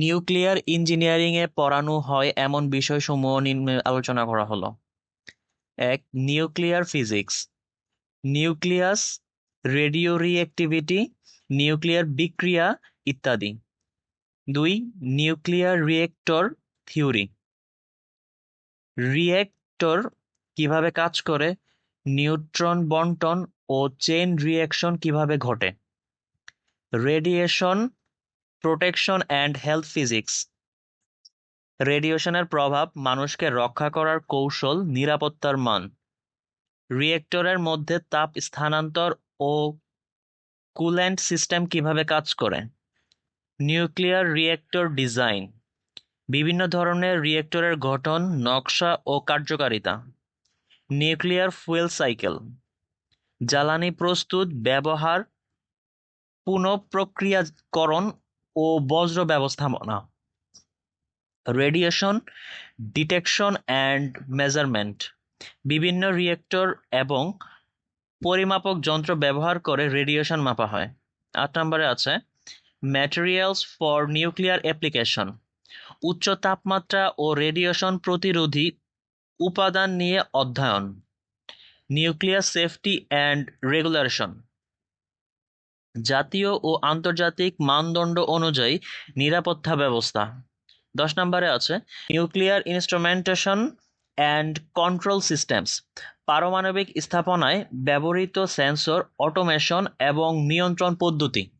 Nuclear ইঞ্জিনিয়ারিংয়ে পড়ানো হয় এমন বিষয়সমূহ নিম্নে আলোচনা করা হলো। এক, nuclear physics. Nucleus, radio reactivity, nuclear বিক্রিয়া ইত্যাদি। দুই, নিউক্লিয়ার রিয়েক্টর থিওরি। রিয়েক্টর কীভাবে কাজ করে? নিউট্রন বন্টন ও চেইন রিঅ্যাকশন কীভাবে ঘটে? Radiation protection and health physics রেডিয়েশনের প্রভাব মানুষকে রক্ষা করার কৌশল নিরাপত্তার মান। রিয়েক্টরের মধ্যে তাপ স্থানান্তর ও কুল্যান্ট সিস্টেম কীভাবে কাজ করে? নিউক্লিয়ার রিয়েক্টর ডিজাইন বিভিন্ন ধরনের রিয়েক্টরের গঠন, নকশা ও কার্যকারিতা। নিউক্লিয়ার ফুয়েল সাইকেল জ্বালানি প্রস্তুত, ব্যবহার, পুনঃপ্রক্রিয়াকরণ ও বজ্র ব্যবস্থাপনা। রেডিয়েশন ডিটেকশন অ্যান্ড মেজারমেন্ট বিভিন্ন রিয়েক্টর এবং পরিমাপক যন্ত্র ব্যবহার করে রেডিয়েশন মাপা হয়। আট নম্বরে আছে ম্যাটেরিয়ালস ফর নিউক্লিয়ার অ্যাপ্লিকেশন উচ্চ তাপমাত্রা ও রেডিয়েশন প্রতিরোধী উপাদান নিয়ে অধ্যয়ন। নিউক্লিয়ার সেফটি অ্যান্ড রেগুলেশন জাতীয় ও আন্তর্জাতিক মানদণ্ড অনুযায়ী নিরাপত্তা ব্যবস্থা। দশ নম্বরে আছে, nuclear instrumentation and control systems. পারমাণবিক স্থাপনায় ব্যবহৃত সেন্সর, অটোমেশন এবং নিয়ন্ত্রণ পদ্ধতি।